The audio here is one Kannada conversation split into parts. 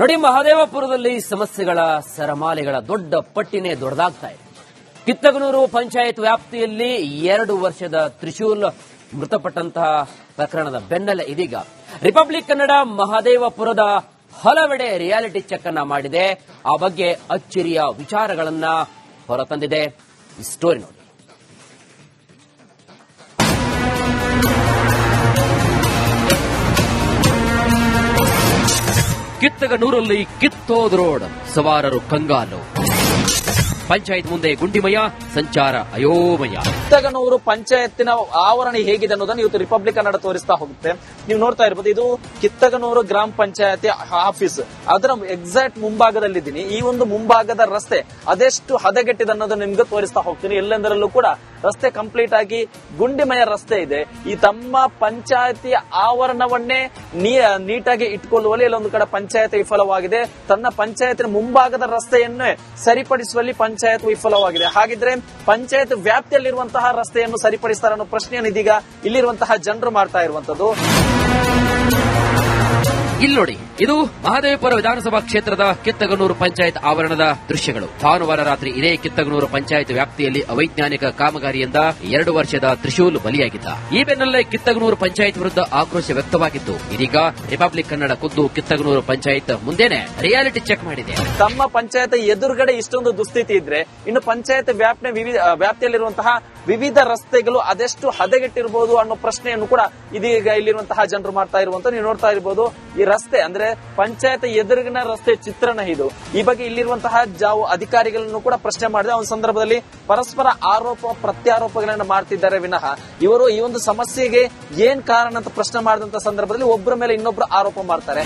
ನೋಡಿ, ಮಹದೇವಪುರದಲ್ಲಿ ಸಮಸ್ಯೆಗಳ ಸರಮಾಲೆಗಳ ದೊಡ್ಡ ಪಟ್ಟಿನೇ ದೊಡ್ಡದಾಗ್ತಾ ಇದೆ. ಕಿತ್ತಗನೂರು ಪಂಚಾಯತ್ ವ್ಯಾಪ್ತಿಯಲ್ಲಿ ಎರಡು ವರ್ಷದ ತ್ರಿಶೂಲ್ ಮೃತಪಟ್ಟಂತಹ ಪ್ರಕರಣದ ಬೆನ್ನಲ್ಲೇ ಇದೀಗ ರಿಪಬ್ಲಿಕ್ ಕನ್ನಡ ಮಹದೇವಪುರದ ಹಲವೆಡೆ ರಿಯಾಲಿಟಿ ಚೆಕ್ ಅನ್ನ ಮಾಡಿದೆ. ಆ ಬಗ್ಗೆ ಅಚ್ಚರಿಯ ವಿಚಾರಗಳನ್ನ ಹೊರತಂದಿದೆ. ಈ ಸ್ಟೋರಿ ನೋಡಿ. ಕಿತ್ತಗನೂರಲ್ಲಿ ಕಿತ್ತೋದ್ ರೋಡ್ ಸವಾರರು ಕಂಗಾಲು. ಪಂಚಾಯತ್ ಮುಂದೆ ಗುಂಡಿಮಯ, ಸಂಚಾರ ಅಯೋಮಯ. ಕಿತ್ತಗನೂರು ಪಂಚಾಯತ್ತಿನ ಆವರಣ ಹೇಗಿದೆ ಅನ್ನೋದನ್ನ ಇವತ್ತು ರಿಪಬ್ಲಿಕ್ ಕನ್ನಡ ತೋರಿಸ್ತಾ ಹೋಗುತ್ತೆ. ನೀವು ನೋಡ್ತಾ ಇರ್ಬೋದು, ಇದು ಕಿತ್ತಗನೂರು ಗ್ರಾಮ ಪಂಚಾಯತಿ ಆಫೀಸ್. ಅದರ ಎಕ್ಸಾಕ್ಟ್ ಮುಂಭಾಗದಲ್ಲಿದ್ದೀನಿ. ಈ ಒಂದು ಮುಂಭಾಗದ ರಸ್ತೆ ಅದೆಷ್ಟು ಹದಗೆಟ್ಟಿದೆ ಅನ್ನೋದನ್ನ ನಿಮ್ಗೆ ತೋರಿಸ್ತಾ ಹೋಗ್ತೀನಿ. ಎಲ್ಲೆಂದರಲ್ಲೂ ಕೂಡ ರಸ್ತೆ ಕಂಪ್ಲೀಟ್ ಆಗಿ ಗುಂಡಿಮಯ ರಸ್ತೆ ಇದೆ. ಈ ತಮ್ಮ ಪಂಚಾಯತಿ ಆವರಣವನ್ನೇ ನೀಟಾಗಿ ಇಟ್ಕೊಳ್ಳುವಲ್ಲಿ ಇಲ್ಲೊಂದು ಕಡೆ ಪಂಚಾಯತ್ ವಿಫಲವಾಗಿದೆ. ತನ್ನ ಪಂಚಾಯತಿನ ಮುಂಭಾಗದ ರಸ್ತೆಯನ್ನೇ ಸರಿಪಡಿಸುವಲ್ಲಿ ಪಂಚಾಯತ್ ವಿಫಲವಾಗಿದೆ. ಹಾಗಿದ್ರೆ ಪಂಚಾಯತ್ ವ್ಯಾಪ್ತಿಯಲ್ಲಿರುವಂತಹ ರಸ್ತೆಯನ್ನು ಸರಿಪಡಿಸ್ತಾರೆ ಅನ್ನೋ ಪ್ರಶ್ನೆಯನ್ನು ಇದೀಗ ಇಲ್ಲಿರುವಂತಹ ಜನರು ಮಾಡ್ತಾ ಇರುವಂತದ್ದು ಇಲ್ಲಿ ನೋಡಿ, ಇದು ಮಹದೇವಪುರ ವಿಧಾನಸಭಾ ಕ್ಷೇತ್ರದ ಕಿತ್ತಗನೂರು ಪಂಚಾಯತ್ ಆವರಣದ ದೃಶ್ಯಗಳು. ಭಾನುವಾರ ರಾತ್ರಿ ಇದೇ ಕಿತ್ತಗನೂರು ಪಂಚಾಯತ್ ವ್ಯಾಪ್ತಿಯಲ್ಲಿ ಅವೈಜ್ಞಾನಿಕ ಕಾಮಗಾರಿಯಿಂದ ಎರಡು ವರ್ಷದ ತ್ರಿಶೂಲ್ ಬಲಿಯಾಗಿದ್ದ. ಈ ಬೆನ್ನಲ್ಲೇ ಕಿತ್ತಗನೂರು ಪಂಚಾಯತ್ ವಿರುದ್ಧ ಆಕ್ರೋಶ ವ್ಯಕ್ತವಾಗಿತ್ತು. ಇದೀಗ ರಿಪಬ್ಲಿಕ್ ಕನ್ನಡ ಖುದ್ದು ಕಿತ್ತಗನೂರು ಪಂಚಾಯತ್ ಮುಂದೆನೆ ರಿಯಾಲಿಟಿ ಚೆಕ್ ಮಾಡಿದೆ. ತಮ್ಮ ಪಂಚಾಯತ್ ಎದುರುಗಡೆ ಇಷ್ಟೊಂದು ದುಸ್ಥಿತಿ ಇದ್ರೆ, ಇನ್ನು ಪಂಚಾಯತ್ ವ್ಯಾಪ್ತಿಯ ವ್ಯಾಪ್ತಿಯಲ್ಲಿರುವಂತಹ ವಿವಿಧ ರಸ್ತೆಗಳು ಅದೆಷ್ಟು ಹದಗೆಟ್ಟಿರಬಹುದು ಅನ್ನೋ ಪ್ರಶ್ನೆಯನ್ನು ಕೂಡ ಇದೀಗ ಇಲ್ಲಿರುವಂತಹ ಜನರು ಮಾಡ್ತಾ ಇರುವಂತ ನೀವು ನೋಡ್ತಾ ಇರಬಹುದು ರಸ್ತೆ, ಅಂದ್ರೆ ಪಂಚಾಯತ್ ಎದುರಿಗಿನ ರಸ್ತೆ ಚಿತ್ರಣ ಇದು. ಈ ಬಗ್ಗೆ ಇಲ್ಲಿರುವಂತಹ ಜಾವು ಅಧಿಕಾರಿಗಳನ್ನು ಕೂಡ ಪ್ರಶ್ನೆ ಮಾಡಿದೆ. ಒಂದು ಸಂದರ್ಭದಲ್ಲಿ ಪರಸ್ಪರ ಆರೋಪ, ಪ್ರತ್ಯಾರೋಪಗಳನ್ನ ಮಾಡ್ತಿದ್ದಾರೆ ವಿನಃ. ಇವರು ಈ ಒಂದು ಸಮಸ್ಯೆಗೆ ಏನ್ ಕಾರಣ ಅಂತ ಪ್ರಶ್ನೆ ಮಾಡಿದಂತ ಸಂದರ್ಭದಲ್ಲಿ ಒಬ್ಬರ ಮೇಲೆ ಇನ್ನೊಬ್ರು ಆರೋಪ ಮಾಡ್ತಾರೆ.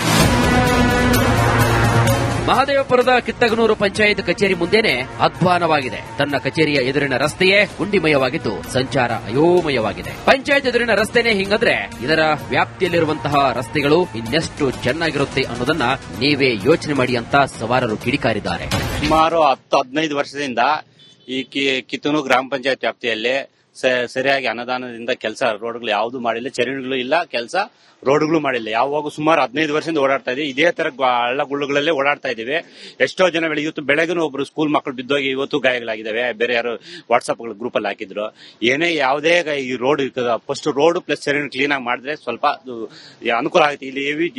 ಮಹದೇವಪುರದ ಕಿತ್ತಗನೂರು ಪಂಚಾಯತ್ ಕಚೇರಿ ಮುಂದೆನೆ ಅಧ್ವಾನವಾಗಿದೆ. ತನ್ನ ಕಚೇರಿಯ ಎದುರಿನ ರಸ್ತೆಯೇ ಗುಂಡಿಮಯವಾಗಿದ್ದು, ಸಂಚಾರ ಅಯೋಮಯವಾಗಿದೆ. ಪಂಚಾಯತ್ ಎದುರಿನ ರಸ್ತೆನೇ ಹಿಂಗಂದ್ರೆ ಇದರ ವ್ಯಾಪ್ತಿಯಲ್ಲಿರುವಂತಹ ರಸ್ತೆಗಳು ಇನ್ನೆಷ್ಟು ಚೆನ್ನಾಗಿರುತ್ತೆ ಅನ್ನೋದನ್ನ ನೀವೇ ಯೋಚನೆ ಮಾಡಿ ಅಂತ ಸವಾರರು ಕಿಡಿಕಾರಿದ್ದಾರೆ. ಸುಮಾರು ಹತ್ತು ಹದಿನೈದು ವರ್ಷದಿಂದ ಈ ಕಿತ್ತೂರು ಗ್ರಾಮ ಪಂಚಾಯತ್ ವ್ಯಾಪ್ತಿಯಲ್ಲಿ ಸರಿಯಾಗಿ ಅನುದಾನದಿಂದ ಕೆಲಸ ರೋಡ್ಗಳು ಯಾವುದು ಮಾಡಿಲ್ಲ, ಚರಂಡಿಗಳು ಇಲ್ಲ, ಕೆಲಸ ರೋಡ್ಗಳು ಮಾಡಿಲ್ಲ. ಯಾವಾಗ ಸುಮಾರು ಹದಿನೈದು ವರ್ಷದಿಂದ ಓಡಾಡ್ತಾ ಇದೆ. ಇದೇ ತರ ಹಳ್ಳ ಗುಳ್ಳುಗಳಲ್ಲೇ ಓಡಾಡ್ತಾ ಇದೀವಿ ಎಷ್ಟೋ ಜನ ಬೆಳಿಗ್ಗೆ ಇವತ್ತು ಬೆಳಗ್ಗೆ ಒಬ್ರು ಸ್ಕೂಲ್ ಮಕ್ಕಳು ಬಿದ್ದೋಗಿ ಇವತ್ತು ಗಾಯಗಳಾಗಿದ್ದಾವೆ. ಬೇರೆ ಯಾರು ವಾಟ್ಸ್ಆಪ್ ಗ್ರೂಪ್ ಅಲ್ಲಿ ಹಾಕಿದ್ರು. ಏನೇ ಯಾವುದೇ ಈ ರೋಡ್ ಫಸ್ಟ್ ರೋಡ್ ಪ್ಲಸ್ ಚರಂಡಿ ಕ್ಲೀನ್ ಆಗಿ ಮಾಡಿದ್ರೆ ಸ್ವಲ್ಪ ಅನುಕೂಲ ಆಗುತ್ತೆ. ಇಲ್ಲಿ ಹೆವಿ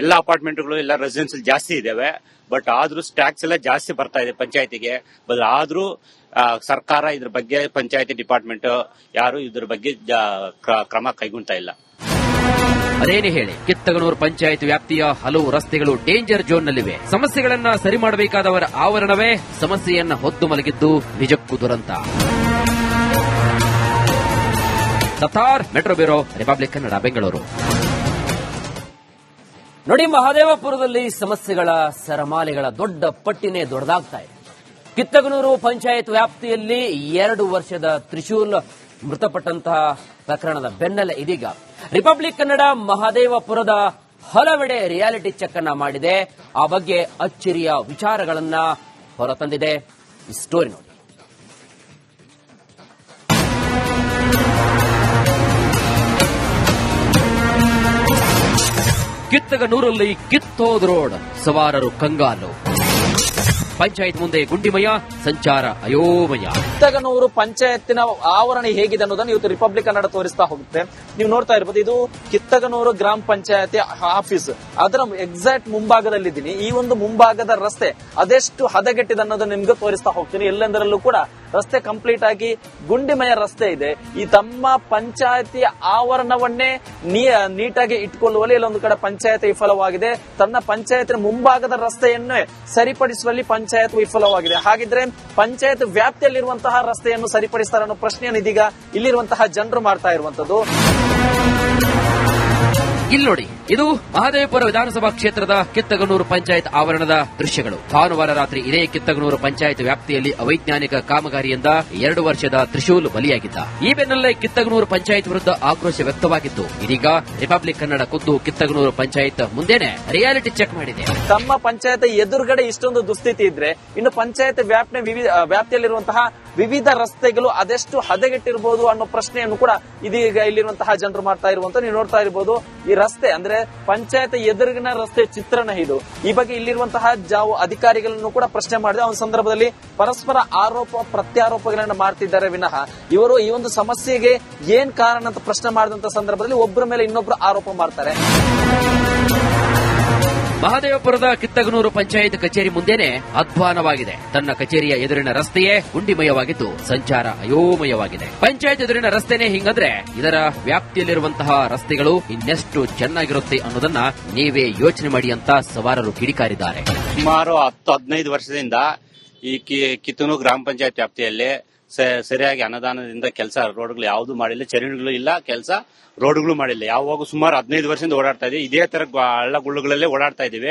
ಎಲ್ಲ ಅಪಾರ್ಟ್ಮೆಂಟ್ಗಳು ಎಲ್ಲ ರೆಸಿಡೆನ್ಸಿಯಲ್ ಜಾಸ್ತಿ ಇದಾವೆ ಬಟ್ ಆದ್ರೂ ಟ್ಯಾಕ್ಸ್ ಎಲ್ಲ ಜಾಸ್ತಿ ಬರ್ತಾ ಇದೆ ಪಂಚಾಯತಿಗೆ. ಬಟ್ ಆದ್ರೂ ಸರ್ಕಾರ ಇದ್ರ ಬಗ್ಗೆ ಪಂಚಾಯತಿ ಡಿಪಾರ್ಟ್ಮೆಂಟ್ ಯಾರು ಇದ್ರ ಬಗ್ಗೆ ಕ್ರಮ ಕೈಗೊಳ್ತಾ ಇಲ್ಲ. ಅದೇನೇ ಹೇಳಿ, ಕಿತ್ತಗನೂರು ಪಂಚಾಯತ್ ವ್ಯಾಪ್ತಿಯ ಹಲವು ರಸ್ತೆಗಳು ಡೇಂಜರ್ ಝೋನ್ನಲ್ಲಿವೆ ಸಮಸ್ಯೆಗಳನ್ನ ಸರಿ ಮಾಡಬೇಕಾದವರ ಆವರಣವೇ ಸಮಸ್ಯೆಯನ್ನ ಹೊತ್ತು ಮಲಗಿದ್ದು ನಿಜಕ್ಕೂ ದುರಂತ. Sattar metro bureau Republic Kannada Bengaluru ನೋಡಿ, ಮಹಾದೇವಪುರದಲ್ಲಿ ಸಮಸ್ಯೆಗಳ ಸರಮಾಲೆಗಳ ದೊಡ್ಡ ಪಟ್ಟಿನೇ ದೊಡ್ಡದಾಗ್ತಾ ಇದೆ. ಕಿತ್ತಗನೂರು ಪಂಚಾಯತ್ ವ್ಯಾಪ್ತಿಯಲ್ಲಿ ಎರಡು ವರ್ಷದ ತ್ರಿಶೂಲ್ ಮೃತಪಟ್ಟಂತಹ ಪ್ರಕರಣದ ಬೆನ್ನಲ್ಲೇ ಇದೀಗ ರಿಪಬ್ಲಿಕ್ ಕನ್ನಡ ಮಹದೇವಪುರದ ಹಲವೆಡೆ ರಿಯಾಲಿಟಿ ಚೆಕ್ ಅನ್ನ ಮಾಡಿದೆ. ಆ ಬಗ್ಗೆ ಅಚ್ಚರಿಯ ವಿಚಾರಗಳನ್ನ ಹೊರತಂದಿದೆ. ಈ ಸ್ಟೋರಿ ನೋಡಿ. ಕಿತ್ತಗನೂರಲ್ಲಿ ಕಿತ್ತೋದ್ ರೋಡ್ ಸವಾರರು ಕಂಗಾಲು. ಪಂಚಾಯತ್ ಮುಂದೆ ಗುಂಡಿಮಯ, ಸಂಚಾರ ಅಯೋಮಯ. ಕಿತ್ತಗನೂರು ಪಂಚಾಯತಿನ ಆವರಣ ಹೇಗಿದೆ ಅನ್ನೋದನ್ನ ಇವತ್ತು ರಿಪಬ್ಲಿಕ್ ಕನ್ನಡ ತೋರಿಸ್ತಾ ಹೋಗುತ್ತೆ. ನೀವು ನೋಡ್ತಾ ಇರ್ಬೋದು, ಇದು ಕಿತ್ತಗನೂರು ಗ್ರಾಮ ಪಂಚಾಯತಿ ಆಫೀಸ್. ಅದರ ಎಕ್ಸಾಕ್ಟ್ ಮುಂಭಾಗದಲ್ಲಿದ್ದೀನಿ. ಈ ಒಂದು ಮುಂಭಾಗದ ರಸ್ತೆ ಅದೆಷ್ಟು ಹದಗೆಟ್ಟಿದೆ ಅನ್ನೋದನ್ನ ನಿಮ್ಗೆ ತೋರಿಸ್ತಾ ಹೋಗ್ತೀನಿ. ಎಲ್ಲೆಂದರಲ್ಲೂ ಕೂಡ ರಸ್ತೆ ಕಂಪ್ಲೀಟ್ ಆಗಿ ಗುಂಡಿಮಯ ರಸ್ತೆ ಇದೆ. ಈ ತಮ್ಮ ಪಂಚಾಯತಿ ಆವರಣವನ್ನೇ ನೀಟಾಗಿ ಇಟ್ಕೊಳ್ಳುವಲ್ಲಿ ಇಲ್ಲೊಂದು ಕಡೆ ಪಂಚಾಯತ್ ವಿಫಲವಾಗಿದೆ. ತನ್ನ ಪಂಚಾಯತಿನ ಮುಂಭಾಗದ ರಸ್ತೆಯನ್ನೇ ಸರಿಪಡಿಸುವಲ್ಲಿ ಪಂಚಾಯತ್ ವಿಫಲವಾಗಿದೆ. ಹಾಗಿದ್ರೆ ಪಂಚಾಯತ್ ವ್ಯಾಪ್ತಿಯಲ್ಲಿರುವಂತಹ ರಸ್ತೆಯನ್ನು ಸರಿಪಡಿಸ್ತಾರೆ ಅನ್ನೋ ಪ್ರಶ್ನೆಯನ್ನು ಇದೀಗ ಇಲ್ಲಿರುವಂತಹ ಜನರು ಮಾಡ್ತಾ ಇರುವಂತದ್ದು ಇಲ್ಲಿ ನೋಡಿ, ಇದು ಮಹದೇವಪುರ ವಿಧಾನಸಭಾ ಕ್ಷೇತ್ರದ ಕಿತ್ತಗನೂರು ಪಂಚಾಯತ್ ಆವರಣದ ದೃಶ್ಯಗಳು. ಭಾನುವಾರ ರಾತ್ರಿ ಇದೇ ಕಿತ್ತಗನೂರು ಪಂಚಾಯತ್ ವ್ಯಾಪ್ತಿಯಲ್ಲಿ ಅವೈಜ್ಞಾನಿಕ ಕಾಮಗಾರಿಯಿಂದ ಎರಡು ವರ್ಷದ ತ್ರಿಶೂಲ್ ಬಲಿಯಾಗಿದ್ದ. ಈ ಬೆನ್ನಲ್ಲೇ ಕಿತ್ತಗನೂರು ಪಂಚಾಯತ್ ವಿರುದ್ಧ ಆಕ್ರೋಶ ವ್ಯಕ್ತವಾಗಿತ್ತು. ಇದೀಗ ರಿಪಬ್ಲಿಕ್ ಕನ್ನಡ ಖುದ್ದು ಕಿತ್ತಗನೂರು ಪಂಚಾಯತ್ ಮುಂದೆನೆ ರಿಯಾಲಿಟಿ ಚೆಕ್ ಮಾಡಿದೆ. ತಮ್ಮ ಪಂಚಾಯತ್ ಎದುರುಗಡೆ ಇಷ್ಟೊಂದು ದುಸ್ಥಿತಿ ಇದ್ರೆ ಇನ್ನು ಪಂಚಾಯತ್ ವ್ಯಾಪ್ತಿಯಲ್ಲಿರುವಂತಹ ವಿವಿಧ ರಸ್ತೆಗಳು ಅದೆಷ್ಟು ಹದಗೆಟ್ಟಿರ್ಬೋದು ಅನ್ನೋ ಪ್ರಶ್ನೆಯನ್ನು ಕೂಡ ಇದೀಗ ಇಲ್ಲಿರುವಂತಹ ಜನರು ಮಾಡ್ತಾ ಇರುವಂತ ನೀವು ನೋಡ್ತಾ ಇರಬಹುದು ಈ ರಸ್ತೆ ಅಂದ್ರೆ ಪಂಚಾಯತ್ ಎದುರಿಗಿನ ರಸ್ತೆ ಚಿತ್ರಣ ಇದು. ಈ ಬಗ್ಗೆ ಇಲ್ಲಿರುವಂತಹ ಜಾವು ಅಧಿಕಾರಿಗಳನ್ನು ಕೂಡ ಪ್ರಶ್ನೆ ಮಾಡಿದೆ. ಅವನ ಸಂದರ್ಭದಲ್ಲಿ ಪರಸ್ಪರ ಆರೋಪ, ಪ್ರತ್ಯಾರೋಪಗಳನ್ನ ಮಾಡ್ತಿದ್ದಾರೆ ವಿನಃ. ಇವರು ಈ ಒಂದು ಸಮಸ್ಯೆಗೆ ಏನ್ ಕಾರಣ ಅಂತ ಪ್ರಶ್ನೆ ಮಾಡಿದಂತ ಸಂದರ್ಭದಲ್ಲಿ ಒಬ್ಬರ ಮೇಲೆ ಇನ್ನೊಬ್ರು ಆರೋಪ ಮಾಡ್ತಾರೆ. ಮಹದೇವಪುರದ ಕಿತ್ತಗನೂರು ಪಂಚಾಯತ್ ಕಚೇರಿ ಮುಂದೇನೆ ಅಧ್ವಾನವಾಗಿದೆ. ತನ್ನ ಕಚೇರಿಯ ಎದುರಿನ ರಸ್ತೆಯೇ ಗುಂಡಿಮಯವಾಗಿದ್ದು ಸಂಚಾರ ಅಯೋಮಯವಾಗಿದೆ. ಪಂಚಾಯತ್ ಎದುರಿನ ರಸ್ತೆನೇ ಹಿಂಗಂದ್ರೆ ಇದರ ವ್ಯಾಪ್ತಿಯಲ್ಲಿರುವಂತಹ ರಸ್ತೆಗಳು ಇನ್ನೆಷ್ಟು ಚೆನ್ನಾಗಿರುತ್ತೆ ಅನ್ನೋದನ್ನ ನೀವೇ ಯೋಚನೆ ಮಾಡಿ ಅಂತ ಸವಾರರು ಕಿಡಿಕಾರಿದ್ದಾರೆ. ಸುಮಾರು ಹತ್ತು ಹದಿನೈದು ವರ್ಷದಿಂದ ಈ ಕಿತ್ತನೂರು ಗ್ರಾಮ ಪಂಚಾಯತ್ ವ್ಯಾಪ್ತಿಯಲ್ಲಿ ಸರಿಯಾಗಿ ಅನುದಾನದಿಂದ ಕೆಲಸ ರೋಡ್ಗಳು ಯಾವ್ದು ಮಾಡಿಲ್ಲ, ಚರಂಡಿಗಳು ಇಲ್ಲ, ಕೆಲಸ ರೋಡ್ಗಳು ಮಾಡಿಲ್ಲ. ಯಾವಾಗ ಸುಮಾರು ಹದಿನೈದು ವರ್ಷದಿಂದ ಓಡಾಡ್ತಾ ಇದೆ. ಇದೇ ತರ ಹಳ್ಳ ಗುಳ್ಳುಗಳಲ್ಲೇ ಓಡಾಡ್ತಾ ಇದೀವಿ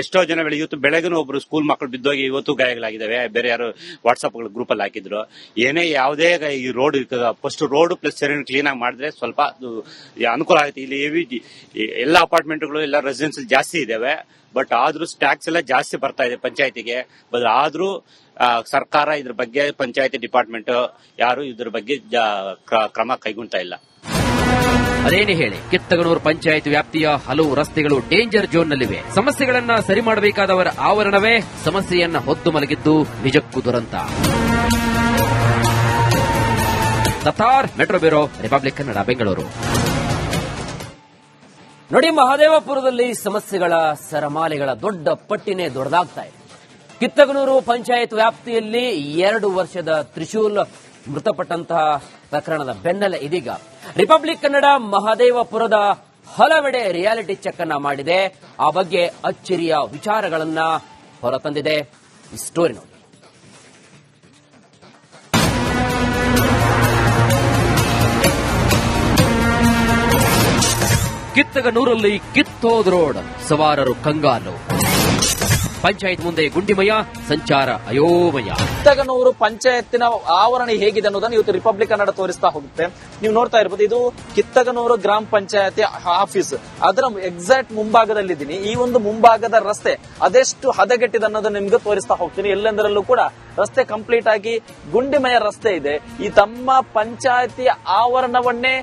ಎಷ್ಟೋ ಜನ ಇವತ್ತು ಬೆಳಗ್ಗೆ ಒಬ್ರು ಸ್ಕೂಲ್ ಮಕ್ಕಳು ಬಿದ್ದೋಗಿ ಇವತ್ತು ಗಾಯಗಳಾಗಿದ್ದಾವೆ. ಬೇರೆ ಯಾರು ವಾಟ್ಸ್ಆಪ್ ಗ್ರೂಪ್ ಅಲ್ಲಿ ಹಾಕಿದ್ರು. ಏನೇ ಯಾವುದೇ ಈ ರೋಡ್ ಫಸ್ಟ್ ರೋಡ್ ಪ್ಲಸ್ ಚರಂಡಿ ಕ್ಲೀನ್ ಆಗಿ ಮಾಡಿದ್ರೆ ಸ್ವಲ್ಪ ಅನುಕೂಲ ಆಗುತ್ತೆ. ಇಲ್ಲಿ ಎಲ್ಲ ಅಪಾರ್ಟ್ಮೆಂಟ್ಗಳು ಎಲ್ಲ ರೆಸಿಡೆನ್ಸಿ ಜಾಸ್ತಿ ಇದಾವೆ ಬಟ್ ಆದ್ರೂ ಟ್ಯಾಕ್ಸ್ ಎಲ್ಲ ಜಾಸ್ತಿ ಬರ್ತಾ ಇದೆ ಪಂಚಾಯತಿಗೆ. ಬಟ್ ಆದ್ರೂ ಸರ್ಕಾರ ಇದ್ರ ಬಗ್ಗೆ ಪಂಚಾಯತಿ ಡಿಪಾರ್ಟ್ಮೆಂಟ್ ಯಾರು ಇದ್ರ ಬಗ್ಗೆ ಕ್ರಮ ಕೈಗೊಳ್ತಾ ಇಲ್ಲ. ಅದೇನೇ ಹೇಳಿ, ಕಿತ್ತಗನೂರು ಪಂಚಾಯತ್ ವ್ಯಾಪ್ತಿಯ ಹಲವು ರಸ್ತೆಗಳು ಡೇಂಜರ್ ಝೋನ್ನಲ್ಲಿವೆ ಸಮಸ್ಯೆಗಳನ್ನ ಸರಿ ಮಾಡಬೇಕಾದವರ ಆವರಣವೇ ಸಮಸ್ಯೆಯನ್ನ ಹೊತ್ತು ಮಲಗಿದ್ದು ನಿಜಕ್ಕೂ ದುರಂತ. Metro bureau Republic Kannada Bengaluru ನೋಡಿ, ಮಹದೇವಪುರದಲ್ಲಿ ಸಮಸ್ಯೆಗಳ ಸರಮಾಲೆಗಳ ದೊಡ್ಡ ಪಟ್ಟಿನೇ ದೊಡ್ಡದಾಗ್ತಾ ಇದೆ. ಕಿತ್ತಗನೂರು ಪಂಚಾಯತ್ ವ್ಯಾಪ್ತಿಯಲ್ಲಿ ಎರಡು ವರ್ಷದ ತ್ರಿಶೂಲ್ ಮೃತಪಟ್ಟಂತಹ ಪ್ರಕರಣದ ಬೆನ್ನಲ್ಲೇ ಇದೀಗ ರಿಪಬ್ಲಿಕ್ ಕನ್ನಡ ಮಹದೇವಪುರದ ಹಲವೆಡೆ ರಿಯಾಲಿಟಿ ಚೆಕ್ ಅನ್ನ ಮಾಡಿದೆ. ಆ ಬಗ್ಗೆ ಅಚ್ಚರಿಯ ವಿಚಾರಗಳನ್ನ ಹೊರತಂದಿದೆ. ಈ ಸ್ಟೋರಿ ನೋಡಿ. ಕಿತ್ತಗನೂರಲ್ಲಿ ಕಿತ್ತೋದ್ ರೋಡ್ ಸವಾರರು ಕಂಗಾಲು. ಪಂಚಾಯತ್ ಮುಂದೆ ಗುಂಡಿಮಯ, ಸಂಚಾರ ಅಯೋಮಯ. ಕಿತ್ತಗನೂರು ಪಂಚಾಯತಿನ ಆವರಣ ಹೇಗಿದೆ ಅನ್ನೋದನ್ನ ಇವತ್ತು ರಿಪಬ್ಲಿಕ್ ಕನ್ನಡ ತೋರಿಸ್ತಾ ಹೋಗುತ್ತೆ. ನೀವು ನೋಡ್ತಾ ಇರ್ಬೋದು, ಇದು ಕಿತ್ತಗನೂರು ಗ್ರಾಮ ಪಂಚಾಯತಿ ಆಫೀಸ್. ಅದರ ಎಕ್ಸಾಕ್ಟ್ ಮುಂಭಾಗದಲ್ಲಿದ್ದೀನಿ. ಈ ಒಂದು ಮುಂಭಾಗದ ರಸ್ತೆ ಅದೆಷ್ಟು ಹದಗೆಟ್ಟಿದೆ ಅನ್ನೋದನ್ನ ನಿಮ್ಗೆ ತೋರಿಸ್ತಾ ಹೋಗ್ತೀನಿ. ಎಲ್ಲೆಂದರಲ್ಲೂ ಕೂಡ ರಸ್ತೆ ಕಂಪ್ಲೀಟ್ ಆಗಿ ಗುಂಡಿಮಯ ರಸ್ತೆ ಇದೆ. ಈ ತಮ್ಮ ಪಂಚಾಯತಿ ಆವರಣವನ್ನೇ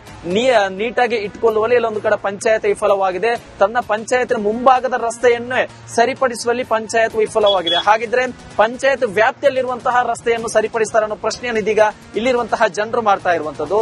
ನೀಟಾಗಿ ಇಟ್ಕೊಳ್ಳುವಲ್ಲಿ ಇಲ್ಲೊಂದು ಕಡೆ ಪಂಚಾಯತ್ ವಿಫಲವಾಗಿದೆ. ತನ್ನ ಪಂಚಾಯತಿನ ಮುಂಭಾಗದ ರಸ್ತೆಯನ್ನೇ ಸರಿಪಡಿಸುವಲ್ಲಿ ಪಂಚಾಯತ್ ವಿಫಲವಾಗಿದೆ. ಹಾಗಿದ್ರೆ ಪಂಚಾಯತ್ ವ್ಯಾಪ್ತಿಯಲ್ಲಿರುವಂತಹ ರಸ್ತೆಯನ್ನು ಸರಿಪಡಿಸ್ತಾರೆ ಅನ್ನೋ ಪ್ರಶ್ನೆಯನ್ನು ಇದೀಗ ಇಲ್ಲಿರುವಂತಹ ಜನರು ಮಾಡ್ತಾ ಇರುವಂತದ್ದು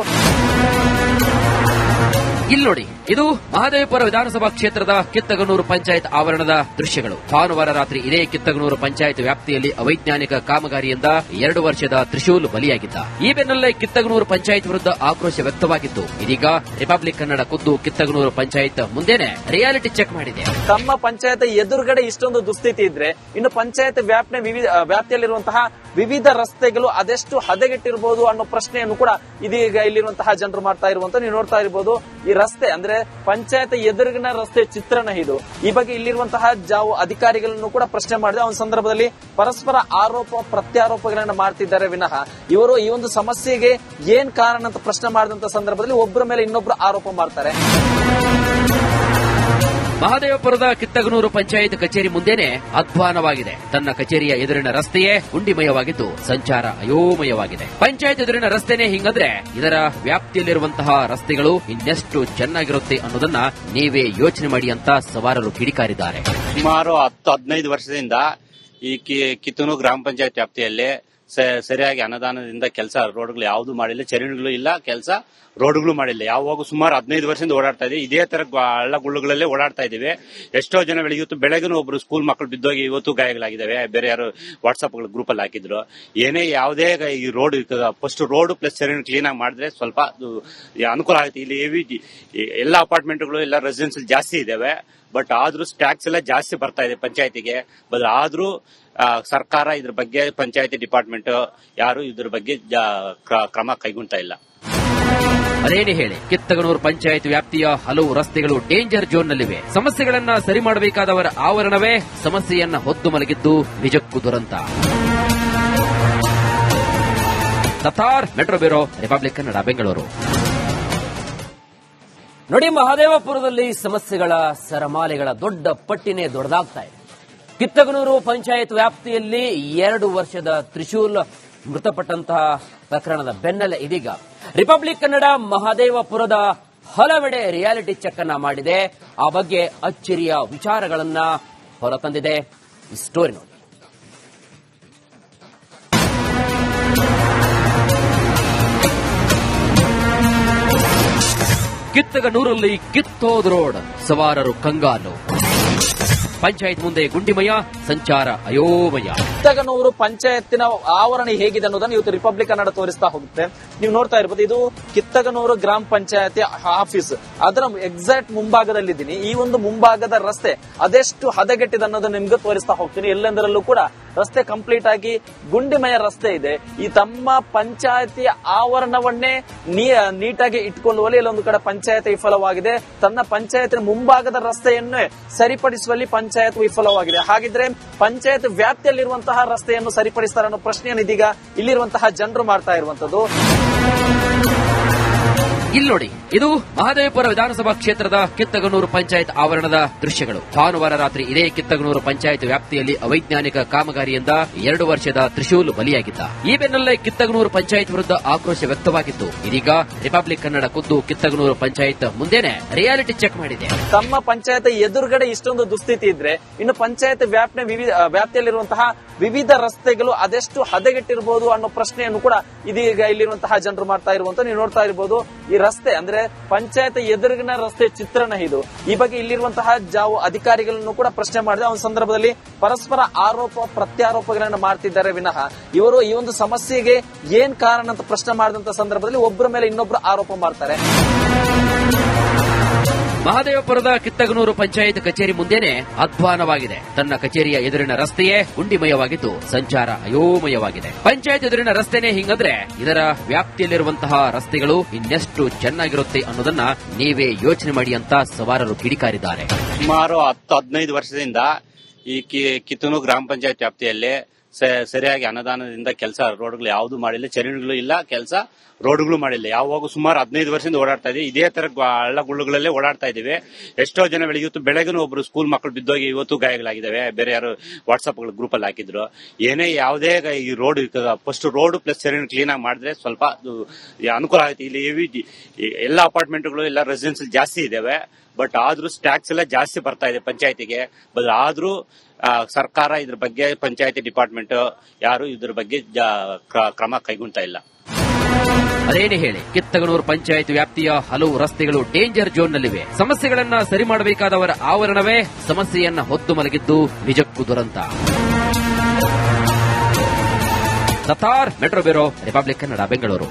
ಇಲ್ಲಿ ನೋಡಿ, ಇದು ಮಹದೇವಪುರ ವಿಧಾನಸಭಾ ಕ್ಷೇತ್ರದ ಕಿತ್ತಗನೂರು ಪಂಚಾಯತ್ ಆವರಣದ ದೃಶ್ಯಗಳು. ಭಾನುವಾರ ರಾತ್ರಿ ಇದೇ ಕಿತ್ತಗನೂರು ಪಂಚಾಯತ್ ವ್ಯಾಪ್ತಿಯಲ್ಲಿ ಅವೈಜ್ಞಾನಿಕ ಕಾಮಗಾರಿಯಿಂದ ಎರಡು ವರ್ಷದ ತ್ರಿಶೂಲ್ ಬಲಿಯಾಗಿದ್ದ. ಈ ಬೆನ್ನಲ್ಲೇ ಕಿತ್ತಗನೂರು ಪಂಚಾಯತ್ ವಿರುದ್ಧ ಆಕ್ರೋಶ ವ್ಯಕ್ತವಾಗಿತ್ತು. ಇದೀಗ ರಿಪಬ್ಲಿಕ್ ಕನ್ನಡ ಖುದ್ದು ಕಿತ್ತಗನೂರು ಪಂಚಾಯತ್ ಮುಂದೆನೆ ರಿಯಾಲಿಟಿ ಚೆಕ್ ಮಾಡಿದೆ. ತಮ್ಮ ಪಂಚಾಯತ್ ಎದುರುಗಡೆ ಇಷ್ಟೊಂದು ದುಸ್ಥಿತಿ ಇದ್ರೆ, ಇನ್ನು ಪಂಚಾಯತ್ ವ್ಯಾಪ್ತಿಯಲ್ಲಿರುವಂತಹ ವಿವಿಧ ರಸ್ತೆಗಳು ಅದೆಷ್ಟು ಹದಗೆಟ್ಟಿರ್ಬೋದು ಅನ್ನೋ ಪ್ರಶ್ನೆಯನ್ನು ಕೂಡ ಇದೀಗ ಇಲ್ಲಿರುವಂತಹ ಜನರು ಮಾಡ್ತಾ ಇರುವಂತ ನೀವು ನೋಡ್ತಾ ಇರಬಹುದು ಈ ರಸ್ತೆ ಅಂದ್ರೆ ಪಂಚಾಯತ್ ಎದುರಿಗಿನ ರಸ್ತೆ ಚಿತ್ರಣ ಇದು. ಈ ಬಗ್ಗೆ ಇಲ್ಲಿರುವಂತಹ ಜಾವು ಅಧಿಕಾರಿಗಳನ್ನು ಕೂಡ ಪ್ರಶ್ನೆ ಮಾಡಿದೆ. ಒಂದು ಸಂದರ್ಭದಲ್ಲಿ ಪರಸ್ಪರ ಆರೋಪ, ಪ್ರತ್ಯಾರೋಪಗಳನ್ನ ಮಾಡ್ತಿದ್ದಾರೆ ವಿನಃ. ಇವರು ಈ ಒಂದು ಸಮಸ್ಯೆಗೆ ಏನ್ ಕಾರಣ ಅಂತ ಪ್ರಶ್ನೆ ಮಾಡಿದಂತ ಸಂದರ್ಭದಲ್ಲಿ ಒಬ್ಬರ ಮೇಲೆ ಇನ್ನೊಬ್ರು ಆರೋಪ ಮಾಡ್ತಾರೆ. ಮಹದೇವಪುರದ ಕಿತ್ತಗನೂರು ಪಂಚಾಯತ್ ಕಚೇರಿ ಮುಂದೆನೆ ಅಧ್ವಾನವಾಗಿದೆ. ತನ್ನ ಕಚೇರಿಯ ಎದುರಿನ ರಸ್ತೆಯೇ ಗುಂಡಿಮಯವಾಗಿದ್ದು ಸಂಚಾರ ಅಯೋಮಯವಾಗಿದೆ. ಪಂಚಾಯತ್ ಎದುರಿನ ರಸ್ತೆನೇ ಹಿಂಗಂದ್ರೆ ಇದರ ವ್ಯಾಪ್ತಿಯಲ್ಲಿರುವಂತಹ ರಸ್ತೆಗಳು ಇನ್ನೆಷ್ಟು ಚೆನ್ನಾಗಿರುತ್ತೆ ಅನ್ನೋದನ್ನ ನೀವೇ ಯೋಚನೆ ಮಾಡಿ ಅಂತ ಸವಾರರು ಕಿಡಿಕಾರಿದ್ದಾರೆ. ಸುಮಾರು ಹತ್ತು ಹದಿನೈದು ವರ್ಷದಿಂದ ಈ ಕಿತ್ತನೂರು ಗ್ರಾಮ ಪಂಚಾಯತ್ ವ್ಯಾಪ್ತಿಯಲ್ಲಿ ಸರಿಯಾಗಿ ಅನುದಾನದಿಂದ ಕೆಲಸ ರೋಡ್ಗಳು ಯಾವುದು ಮಾಡಿಲ್ಲ, ಚರಂಡಿಗಳು ಇಲ್ಲ, ಕೆಲಸ ರೋಡ್ಗಳು ಮಾಡಿಲ್ಲ. ಯಾವಾಗ ಸುಮಾರು ಹದಿನೈದು ವರ್ಷದಿಂದ ಓಡಾಡ್ತಾ ಇದೆ. ಇದೇ ತರ ಹಳ್ಳ ಗುಳ್ಳುಗಳಲ್ಲೇ ಓಡಾಡ್ತಾ ಇದೀವಿ ಎಷ್ಟೋ ಜನ ಬೆಳಿಗ್ಗೆ ಇವತ್ತು ಬೆಳಗ್ಗೆ ಒಬ್ರು ಸ್ಕೂಲ್ ಮಕ್ಕಳು ಬಿದ್ದೋಗಿ ಇವತ್ತು ಗಾಯಗಳಾಗಿದ್ದಾವೆ. ಬೇರೆ ಯಾರು ವಾಟ್ಸ್ಆಪ್ ಗ್ರೂಪ್ ಅಲ್ಲಿ ಹಾಕಿದ್ರು. ಏನೇ ಯಾವುದೇ ಈ ರೋಡ್ ಫಸ್ಟ್ ರೋಡ್ ಪ್ಲಸ್ ಚರಂಡಿ ಕ್ಲೀನ್ ಆಗಿ ಮಾಡಿದ್ರೆ ಸ್ವಲ್ಪ ಅನುಕೂಲ ಆಗುತ್ತೆ. ಇಲ್ಲಿ ಎಲ್ಲ ಅಪಾರ್ಟ್ಮೆಂಟ್ಗಳು ಎಲ್ಲ ರೆಸಿಡೆನ್ಸಿಯಲ್ ಜಾಸ್ತಿ ಇದಾವೆ ಬಟ್ ಆದ್ರೂ ಟ್ಯಾಕ್ಸ್ ಎಲ್ಲ ಜಾಸ್ತಿ ಬರ್ತಾ ಇದೆ ಪಂಚಾಯತಿಗೆ. ಬಟ್ ಆದ್ರೂ ಸರ್ಕಾರ ಇದ್ರ ಬಗ್ಗೆ ಪಂಚಾಯತಿ ಡಿಪಾರ್ಟ್ಮೆಂಟ್ ಯಾರು ಇದ್ರ ಬಗ್ಗೆ ಕ್ರಮ ಕೈಗೊಳ್ತಾ ಇಲ್ಲ. ಅದೇನೇ ಹೇಳಿ, ಕಿತ್ತಗನೂರು ಪಂಚಾಯತ್ ವ್ಯಾಪ್ತಿಯ ಹಲವು ರಸ್ತೆಗಳು ಡೇಂಜರ್ ಝೋನ್ನಲ್ಲಿವೆ ಸಮಸ್ಯೆಗಳನ್ನ ಸರಿ ಮಾಡಬೇಕಾದವರ ಆವರಣವೇ ಸಮಸ್ಯೆಯನ್ನ ಹೊತ್ತು ಮಲಗಿದ್ದು ನಿಜಕ್ಕೂ ದುರಂತ. Sattar metro bureau Republic Kannada Bengaluru ನೋಡಿ, ಮಹದೇವಪುರದಲ್ಲಿ ಸಮಸ್ಯೆಗಳ ಸರಮಾಲೆಗಳ ದೊಡ್ಡ ಪಟ್ಟಿನೇ ದೊಡ್ಡದಾಗ್ತಾ ಇದೆ. ಕಿತ್ತಗನೂರು ಪಂಚಾಯತ್ ವ್ಯಾಪ್ತಿಯಲ್ಲಿ ಎರಡು ವರ್ಷದ ತ್ರಿಶೂಲ್ ಮೃತಪಟ್ಟಂತಹ ಪ್ರಕರಣದ ಬೆನ್ನಲ್ಲೇ ಇದೀಗ ರಿಪಬ್ಲಿಕ್ ಕನ್ನಡ ಮಹದೇವಪುರದ ಹಲವೆಡೆ ರಿಯಾಲಿಟಿ ಚೆಕ್ ಅನ್ನ ಮಾಡಿದೆ. ಆ ಬಗ್ಗೆ ಅಚ್ಚರಿಯ ವಿಚಾರಗಳನ್ನ ಹೊರತಂದಿದೆ. ಸ್ಟೋರಿ ನೋಡಿ. ಕಿತ್ತಗನೂರಲ್ಲಿ ನೂರಲ್ಲಿ ರೋಡ್ ಸವಾರರು ಕಂಗಾಲು. ಪಂಚಾಯತ್ ಮುಂದೆ ಗುಂಡಿಮಯ, ಸಂಚಾರ ಅಯೋಮಯ. ಕಿತ್ತಗನೂರು ಪಂಚಾಯತ್ತಿನ ಆವರಣ ಹೇಗಿದೆ ಅನ್ನೋದನ್ನು ಇವತ್ತು ರಿಪಬ್ಲಿಕ್ ಕನ್ನಡ ತೋರಿಸ್ತಾ ಹೋಗುತ್ತೆ. ನೀವು ನೋಡ್ತಾ ಇರ್ಬೋದು, ಇದು ಕಿತ್ತಗನೂರು ಗ್ರಾಮ ಪಂಚಾಯತಿ ಆಫೀಸ್. ಅದರ ಎಕ್ಸಾಕ್ಟ್ ಮುಂಭಾಗದಲ್ಲಿ ಮುಂಭಾಗದಲ್ಲಿದ್ದೀನಿ. ಈ ಒಂದು ಮುಂಭಾಗದ ರಸ್ತೆ ಅದೆಷ್ಟು ಹದಗೆಟ್ಟಿದೆ ಅನ್ನೋದನ್ನ ನಿಮ್ಗೆ ತೋರಿಸ್ತಾ ಹೋಗ್ತೀನಿ. ಎಲ್ಲೆಂದರಲ್ಲೂ ಕೂಡ ರಸ್ತೆ ಕಂಪ್ಲೀಟ್ ಆಗಿ ಗುಂಡಿಮಯ ರಸ್ತೆ ಇದೆ. ಈ ತಮ್ಮ ಪಂಚಾಯತಿ ಆವರಣವನ್ನೇ ನೀಟಾಗಿ ಇಟ್ಕೊಳ್ಳುವಲ್ಲಿ ಇಲ್ಲೊಂದು ಕಡೆ ಪಂಚಾಯತ್ ವಿಫಲವಾಗಿದೆ. ತನ್ನ ಪಂಚಾಯತಿನ ಮುಂಭಾಗದ ರಸ್ತೆಯನ್ನೇ ಸರಿಪಡಿಸುವಲ್ಲಿ ಪಂಚಾಯತ್ ವಿಫಲವಾಗಿದೆ. ಹಾಗಿದ್ರೆ ಪಂಚಾಯತ್ ವ್ಯಾಪ್ತಿಯಲ್ಲಿರುವಂತಹ ರಸ್ತೆಯನ್ನು ಸರಿಪಡಿಸ್ತಾರೆ ಅನ್ನೋ ಪ್ರಶ್ನೆಯನ್ನು ಇದೀಗ ಇಲ್ಲಿರುವಂತಹ ಜನರು ಮಾಡ್ತಾ ಇರುವಂತದ್ದು Thank you. ಇಲ್ಲಿ ನೋಡಿ, ಇದು ಮಹದೇವಪುರ ವಿಧಾನಸಭಾ ಕ್ಷೇತ್ರದ ಕಿತ್ತಗನೂರು ಪಂಚಾಯತ್ ಆವರಣದ ದೃಶ್ಯಗಳು. ಭಾನುವಾರ ರಾತ್ರಿ ಇದೇ ಕಿತ್ತಗನೂರು ಪಂಚಾಯತ್ ವ್ಯಾಪ್ತಿಯಲ್ಲಿ ಅವೈಜ್ಞಾನಿಕ ಕಾಮಗಾರಿಯಿಂದ ಎರಡು ವರ್ಷದ ತ್ರಿಶೂಲು ಬಲಿಯಾಗಿದ್ದ. ಈ ಬೆನ್ನಲ್ಲೇ ಕಿತ್ತಗನೂರು ಪಂಚಾಯತ್ ವಿರುದ್ಧ ಆಕ್ರೋಶ ವ್ಯಕ್ತವಾಗಿತ್ತು. ಇದೀಗ ರಿಪಬ್ಲಿಕ್ ಕನ್ನಡ ಖುದ್ದು ಕಿತ್ತಗನೂರು ಪಂಚಾಯತ್ ಮುಂದೆನೆ ರಿಯಾಲಿಟಿ ಚೆಕ್ ಮಾಡಿದೆ. ತಮ್ಮ ಪಂಚಾಯತ್ ಎದುರುಗಡೆ ಇಷ್ಟೊಂದು ದುಸ್ಥಿತಿ ಇದ್ರೆ, ಇನ್ನು ಪಂಚಾಯತ್ ವ್ಯಾಪ್ತಿಯ ವ್ಯಾಪ್ತಿಯಲ್ಲಿರುವಂತಹ ವಿವಿಧ ರಸ್ತೆಗಳು ಅದೆಷ್ಟು ಹದಗೆಟ್ಟಿರಬಹುದು ಅನ್ನೋ ಪ್ರಶ್ನೆಯನ್ನು ಕೂಡ ಇದೀಗ ಇಲ್ಲಿರುವಂತಹ ಜನರು ಮಾಡ್ತಾ ಇರುವಂತ, ನೀವು ನೋಡ್ತಾ ಇರಬಹುದು ರಸ್ತೆ, ಅಂದ್ರೆ ಪಂಚಾಯತ್ ಎದುರಿಗಿನ ರಸ್ತೆ ಚಿತ್ರಣ ಇದು. ಈ ಬಗ್ಗೆ ಇಲ್ಲಿರುವಂತಹ ಜಾವು ಅಧಿಕಾರಿಗಳನ್ನು ಕೂಡ ಪ್ರಶ್ನೆ ಮಾಡಿದೆ. ಒಂದು ಸಂದರ್ಭದಲ್ಲಿ ಪರಸ್ಪರ ಆರೋಪ, ಪ್ರತ್ಯಾರೋಪಗಳನ್ನು ಮಾಡ್ತಿದ್ದಾರೆ ವಿನಃ. ಇವರು ಈ ಒಂದು ಸಮಸ್ಯೆಗೆ ಏನ್ ಕಾರಣ ಅಂತ ಪ್ರಶ್ನೆ ಮಾಡಿದಂತ ಸಂದರ್ಭದಲ್ಲಿ ಒಬ್ಬರ ಮೇಲೆ ಇನ್ನೊಬ್ರು ಆರೋಪ ಮಾಡ್ತಾರೆ. ಮಹದೇವಪುರದ ಕಿತ್ತಗನೂರು ಪಂಚಾಯತ್ ಕಚೇರಿ ಮುಂದೆನೆ ಅಧ್ವಾನವಾಗಿದೆ. ತನ್ನ ಕಚೇರಿಯ ಎದುರಿನ ರಸ್ತೆಯೇ ಗುಂಡಿಮಯವಾಗಿದ್ದು ಸಂಚಾರ ಅಯೋಮಯವಾಗಿದೆ. ಪಂಚಾಯತ್ ಎದುರಿನ ರಸ್ತೆನೇ ಹಿಂಗಂದ್ರೆ ಇದರ ವ್ಯಾಪ್ತಿಯಲ್ಲಿರುವಂತಹ ರಸ್ತೆಗಳು ಇನ್ನೆಷ್ಟು ಚೆನ್ನಾಗಿರುತ್ತೆ ಅನ್ನೋದನ್ನ ನೀವೇ ಯೋಚನೆ ಮಾಡಿ ಅಂತ ಸವಾರರು ಕಿಡಿಕಾರಿದ್ದಾರೆ. ಸುಮಾರು ಹತ್ತು ಹದಿನೈದು ವರ್ಷದಿಂದ ಈ ಕಿತ್ತನೂರು ಗ್ರಾಮ ಪಂಚಾಯತ್ ವ್ಯಾಪ್ತಿಯಲ್ಲಿ ಸರಿಯಾಗಿ ಅನುದಾನದಿಂದ ಕೆಲಸ ರೋಡ್ಗಳು ಯಾವುದು ಮಾಡಿಲ್ಲ, ಚರಂಡಿಗಳು ಇಲ್ಲ, ಕೆಲಸ ರೋಡ್ಗಳು ಮಾಡಿಲ್ಲ. ಯಾವಾಗ ಸುಮಾರು ಹದಿನೈದು ವರ್ಷದಿಂದ ಓಡಾಡ್ತಾ ಇದೆ ಇದೇ ತರ ಹಳ್ಳ ಗುಳ್ಳುಗಳಲ್ಲೇ ಓಡಾಡ್ತಾ ಇದೀವಿ. ಎಷ್ಟೋ ಜನ ಬೆಳಿಗ್ಗೆ ಇವತ್ತು ಬೆಳಗ್ಗೆ ಒಬ್ರು ಸ್ಕೂಲ್ ಮಕ್ಕಳು ಬಿದ್ದೋಗಿ ಇವತ್ತು ಗಾಯಗಳಾಗಿದ್ದಾವೆ. ಬೇರೆ ಯಾರು ವಾಟ್ಸ್ಆಪ್ ಗ್ರೂಪ್ ಅಲ್ಲಿ ಹಾಕಿದ್ರು. ಏನೇ ಯಾವುದೇ ಈ ರೋಡ್ ಫಸ್ಟ್ ರೋಡ್ ಪ್ಲಸ್ ಚರಂಡಿ ಕ್ಲೀನ್ ಆಗಿ ಮಾಡಿದ್ರೆ ಸ್ವಲ್ಪ ಅನುಕೂಲ ಆಗುತ್ತೆ. ಇಲ್ಲಿ ಹೆವಿ ಎಲ್ಲ ಅಪಾರ್ಟ್ಮೆಂಟ್ಗಳು ಎಲ್ಲ ರೆಸಿಡೆನ್ಸಿ ಜಾಸ್ತಿ ಇದಾವೆ ಬಟ್ ಆದ್ರೂ ಸ್ಟ್ಯಾಕ್ಸ್ ಎಲ್ಲ ಜಾಸ್ತಿ ಬರ್ತಾ ಇದೆ ಪಂಚಾಯತಿಗೆ. ಬಟ್ ಆದ್ರೂ ಸರ್ಕಾರ ಇದ್ರ ಬಗ್ಗೆ ಪಂಚಾಯತಿ ಡಿಪಾರ್ಟ್ಮೆಂಟ್ ಯಾರು ಇದ್ರ ಬಗ್ಗೆ ಕ್ರಮ ಕೈಗೊಳ್ತಾ ಇಲ್ಲ ಅದೇನೇ ಹೇಳಿ, ಕಿತ್ತಗನೂರು ಪಂಚಾಯತ್ ವ್ಯಾಪ್ತಿಯ ಹಲವು ರಸ್ತೆಗಳು ಡೇಂಜರ್ ಝೋನ್ನಲ್ಲಿವೆ ಸಮಸ್ಯೆಗಳನ್ನ ಸರಿ ಮಾಡಬೇಕಾದವರ ಆವರಣವೇ ಸಮಸ್ಯೆಯನ್ನ ಹೊತ್ತು ಮಲಗಿದ್ದು ನಿಜಕ್ಕೂ ದುರಂತ. Sattar, metro bureau, Republic Kannada, Bengaluru.